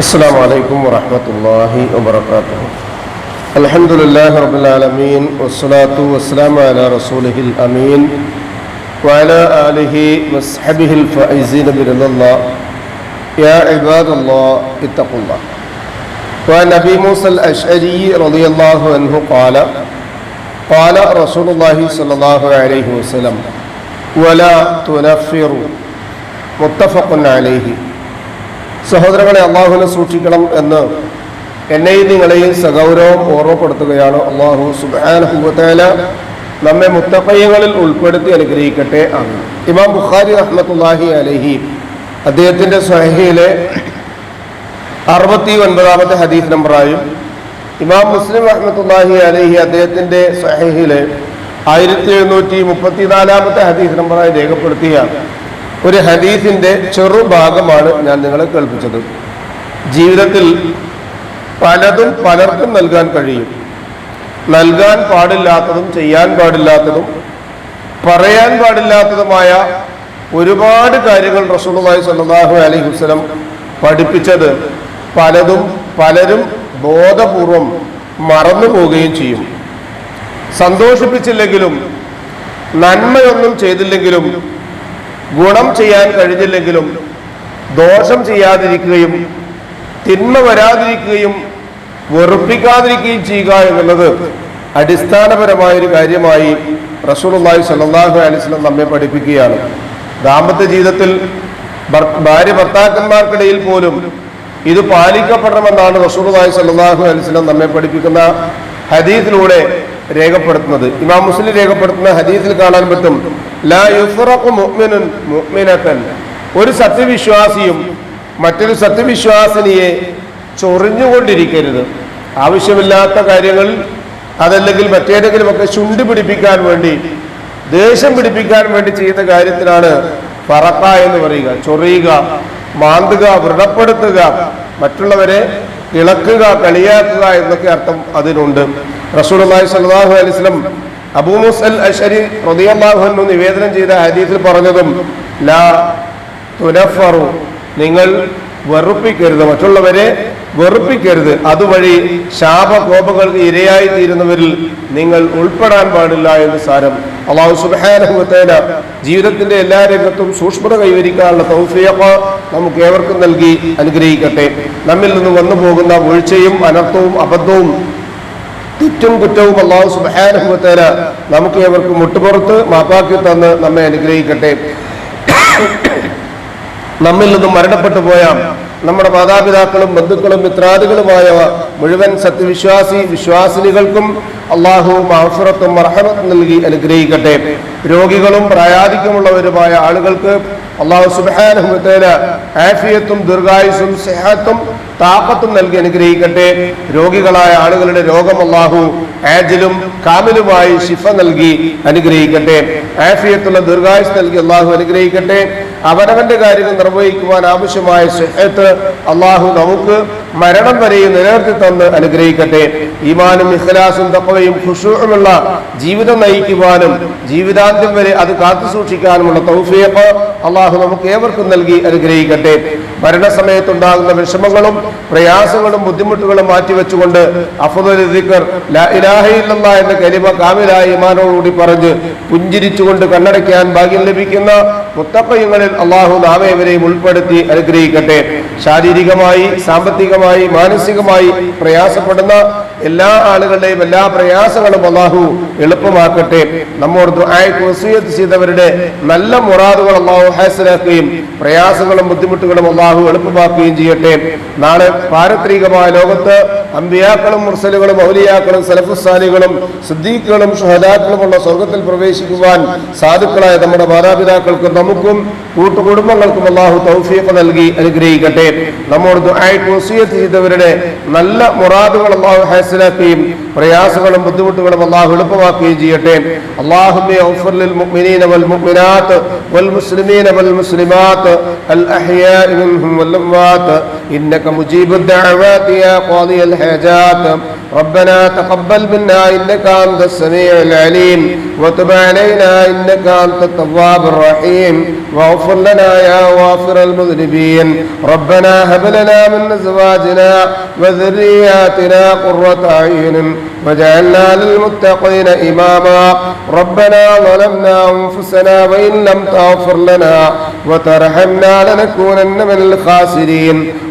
السلام عليكم ورحمة الله وبركاته. الحمد لله رب العالمين والصلاة والسلام على رسوله الأمين وعلى آله وصحبه الفائزين برضا الله. يا عباد الله اتقوا الله. وعن أبي موسى الأشعري رضي الله عنه قال قال رسول الله صلى الله عليه وسلم ولا تنفروا. متفق عليه. സഹോദരങ്ങളെ അള്ളാഹുവിനെ സൂക്ഷിക്കണം എന്ന് എന്നെയും നിങ്ങളെയും സഗൗരവം ഓർമ്മപ്പെടുത്തുകയാണ് അള്ളാഹു സുബാനഹുബത്തേല നമ്മെ മുത്തപ്പയ്യങ്ങളിൽ ഉൾപ്പെടുത്തി അനുഗ്രഹിക്കട്ടെ. ആണ് ഇമാം ബുഖാരി അഹമ്മത്തുല്ലാഹി അലഹി അദ്ദേഹത്തിന്റെ സ്വഹയിലെ അറുപത്തി ഒൻപതാമത്തെ ഹദീഫ് നമ്പറായും. ഇമാം മുസ്ലിം അഹമ്മത്തുല്ലാഹി അലഹി അദ്ദേഹത്തിന്റെ സ്വഹയിലെ ആയിരത്തി എഴുന്നൂറ്റി മുപ്പത്തിനാലാമത്തെ ഹദീഫ് നമ്പറായി രേഖപ്പെടുത്തിയ ഒരു ഹദീസിന്റെ ചെറുഭാഗമാണ് ഞാൻ നിങ്ങളെ കേൾപ്പിച്ചത്. ജീവിതത്തിൽ പലതും പലർക്കും നൽകാൻ കഴിയും. നൽകാൻ പാടില്ലാത്തതും ചെയ്യാൻ പാടില്ലാത്തതും പറയാൻ പാടില്ലാത്തതുമായ ഒരുപാട് കാര്യങ്ങൾ റസൂലുള്ളാഹി സ്വല്ലല്ലാഹു അലൈഹി വസല്ലം പഠിപ്പിച്ചത് പലതും പലരും ബോധപൂർവം മറന്നു പോവുകയും ചെയ്യും. സന്തോഷിപ്പിച്ചില്ലെങ്കിലും നന്മയൊന്നും ചെയ്തില്ലെങ്കിലും ഗുണം ചെയ്യാൻ കഴിഞ്ഞില്ലെങ്കിലും ദോഷം ചെയ്യാതിരിക്കുകയും തിന്മ വരാതിരിക്കുകയും വെറുപ്പിക്കാതിരിക്കുകയും ചെയ്യുക എന്നുള്ളത് അടിസ്ഥാനപരമായ ഒരു കാര്യമായി റസൂലുള്ളാഹി സ്വല്ലല്ലാഹു അലൈഹി വസല്ലം നമ്മെ പഠിപ്പിക്കുകയാണ്. ദാമ്പത്യ ജീവിതത്തിൽ ഭാര്യ ഭർത്താക്കന്മാർക്കിടയിൽ പോലും ഇത് പാലിക്കപ്പെടണമെന്നാണ് റസൂലുള്ളാഹി സല്ലാഹു അലിസ്ലം നമ്മെ പഠിപ്പിക്കുന്ന ഹദീസിലൂടെ രേഖപ്പെടുത്തുന്നത്. ഇമാം മുസ്ലിം രേഖപ്പെടുത്തുന്ന ഹദീസിൽ കാണാൻ പറ്റും. ലാ യുഫറഖു മുഅ്മിനുൻ മുഅ്മിനതൻ. ഒരു സത്യവിശ്വാസിയും മറ്റൊരു സത്യവിശ്വാസിനിയെ ചൊറിഞ്ഞുകൊണ്ടിരിക്കരുത്. ആവശ്യമില്ലാത്ത കാര്യങ്ങൾ അതല്ലെങ്കിൽ മറ്റേതെങ്കിലുമൊക്കെ ചുണ്ടി പിടിപ്പിക്കാൻ വേണ്ടി ദേഷ്യം പിടിപ്പിക്കാൻ വേണ്ടി ചെയ്യുന്ന കാര്യത്തിനാണ് ഫറഖ എന്ന് പറയുക. ചൊറിയുക മാന്തുക വൃഢപ്പെടുത്തുക മറ്റുള്ളവരെ ഇളക്കുക കളിയാക്കുക എന്നൊക്കെ അർത്ഥം അതിനുണ്ട്. റസൂലുള്ളാഹി സ്വല്ലല്ലാഹു അലൈഹി വസല്ലം അബൂ മുസൽ അഷരി റളിയല്ലാഹു അൻഹു നിവേദനം ചെയ്ത ഹദീസിൽ പറഞ്ഞതും ലാ തുലഫറു നിങ്ങൾ വെറുപ്പിക്കരുത് മറ്റുള്ളവരെ വെറുപ്പിക്കരുത്. അതുവഴി ശാപകോപങ്ങൾക്ക് ഇരയായി തീരുന്നവരിൽ നിങ്ങൾ ഉൾപ്പെടാൻ പാടില്ല എന്ന് സാരം. അള്ളാഹു സുബാനുഭവത്തേന ജീവിതത്തിന്റെ എല്ലാ രംഗത്തും സൂക്ഷ്മത കൈവരിക്കാനുള്ള തൗഫിയപ്പ നമുക്ക് ഏവർക്കും നൽകി അനുഗ്രഹിക്കട്ടെ. നമ്മിൽ നിന്ന് വന്നു പോകുന്ന വീഴ്ചയും അനർത്ഥവും അബദ്ധവും തെറ്റും കുറ്റവും അള്ളാഹു സുബാനുഭവത്തേന നമുക്ക് ഏവർക്കും മുട്ടുപുറത്ത് മാപ്പാക്കി തന്ന് നമ്മെ അനുഗ്രഹിക്കട്ടെ. നമ്മിൽ നിന്നും മരണപ്പെട്ടു പോയ നമ്മുടെ മാതാപിതാക്കളും ബന്ധുക്കളും മിത്രാദികളുമായ മുഴുവൻ സത്യവിശ്വാസി വിശ്വാസിനികൾക്കും അള്ളാഹു മാഫുറത്തും മർഹമത്തും നൽകി അനുഗ്രഹിക്കട്ടെ. രോഗികളും പ്രായാധിക്യമുള്ളവരുമായ ആളുകൾക്ക് അള്ളാഹു സുബാനുഭവത്തേന ആഫിയത്തും ദീർഘായുസും സെഹത്തും താപത്തും നൽകി അനുഗ്രഹിക്കട്ടെ. രോഗികളായ ആളുകളുടെ രോഗം അള്ളാഹു ആജിലും കാമിലുമായി ശിഫ നൽകി അനുഗ്രഹിക്കട്ടെ. ആഫിയത്തുള്ള ദീർഘായുസ് നൽകി അള്ളാഹു അനുഗ്രഹിക്കട്ടെ. അവനവന്റെ കാര്യങ്ങൾ നിർവഹിക്കുവാൻ ആവശ്യമായ സുഹത്ത് അള്ളാഹു നമുക്ക് മരണം വരെയും നിലനിർത്തി തന്ന് അനുഗ്രഹിക്കട്ടെ. ഈമാനും ഇഖ്ലാസും തപ്പവയും ഖുഷുമുള്ള ജീവിതം നയിക്കുവാനും ജീവിതാന്ത്യം വരെ അത് കാത്തു സൂക്ഷിക്കാനുമുള്ള തൗഫിയപ്പ് അള്ളാഹു നമുക്ക് ഏവർക്കും നൽകി അനുഗ്രഹിക്കട്ടെ. മരണസമയത്തുണ്ടാകുന്ന വിഷമങ്ങളും പ്രയാസങ്ങളും ബുദ്ധിമുട്ടുകളും മാറ്റിവെച്ചുകൊണ്ട് അഫദൽ ദിക്കർ ലാ എന്ന കരിമ കാമിലായ ഈമാനോടുകൂടി പറഞ്ഞ് പുഞ്ചിരിച്ചുകൊണ്ട് കണ്ണടയ്ക്കാൻ ഭാഗ്യം ലഭിക്കുന്ന മുത്തപ്പയങ്ങളിൽ അള്ളാഹു നാമേവരെയും ഉൾപ്പെടുത്തി അനുഗ്രഹിക്കട്ടെ. ശാരീരികമായി സാമ്പത്തികമായി മാനസികമായി പ്രയാസപ്പെടുന്ന എല്ലാ ആളുകളുടെയും എല്ലാ പ്രയാസങ്ങളും അള്ളാഹു എളുപ്പമാക്കട്ടെ. നമ്മോട് ദുആയത്ത് ചെയ്തവരുടെ നല്ല മുറാദുകൾ അള്ളാഹു ഹാസിലാക്കുകയും പ്രയാസങ്ങളും ബുദ്ധിമുട്ടുകളും അള്ളാഹു എളുപ്പമാക്കുകയും ചെയ്യട്ടെ. നാളെ പാരത്രികമായ ലോകത്ത് അമ്പിയാക്കളും മുർസലുകളും ഔലിയാക്കളും സലഫുസാലികളും സിദ്ദീഖുകളും ഷഹദാക്കളുമുള്ള സ്വർഗത്തിൽ പ്രവേശിക്കുവാൻ സാധുക്കളായ നമ്മുടെ മാതാപിതാക്കൾക്കും നമുക്കും കൂട്ടുകുടുംബങ്ങൾക്കും അള്ളാഹു തൗഫീഖ് നൽകി അനുഗ്രഹിക്കട്ടെ. നമ്മോട് ദുആയത്ത് ചെയ്തവരുടെ നല്ല മുറാദുകൾ അള്ളാഹു ഹാസിലാക്കുകയും പ്രയാസങ്ങളും ബുദ്ധിമുട്ടുകളും അള്ളാഹു എളുപ്പമാക്കുകയും ചെയ്യട്ടെ. അള്ളാഹുമ്മെ ഔഫർ ലിൽ മുഅ്മിനീന വൽ മുഅ്മിനാത്ത് വൽ മുസ്ലിമീന വൽ മുസ്ലിമാത്ത് അൽ അഹ്യാഇ വൽ അംവാത്ത്. ഇന്നക മുജീബുദ് ദഅവാതി യാ ഖാദിയൽ ഹാജാത്ത്. ربنا تقبل منا إنك أنت السميع العليم وتب علينا إنك أنت التواب الرحيم واغفر لنا يا غافر المذنبين ربنا هب لنا من أزواجنا وذرياتنا قرة أعين وجعلنا للمتقين إماما ربنا ظلمنا أنفسنا وإن لم تغفر لنا وترحمنا لنكونن من الخاسرين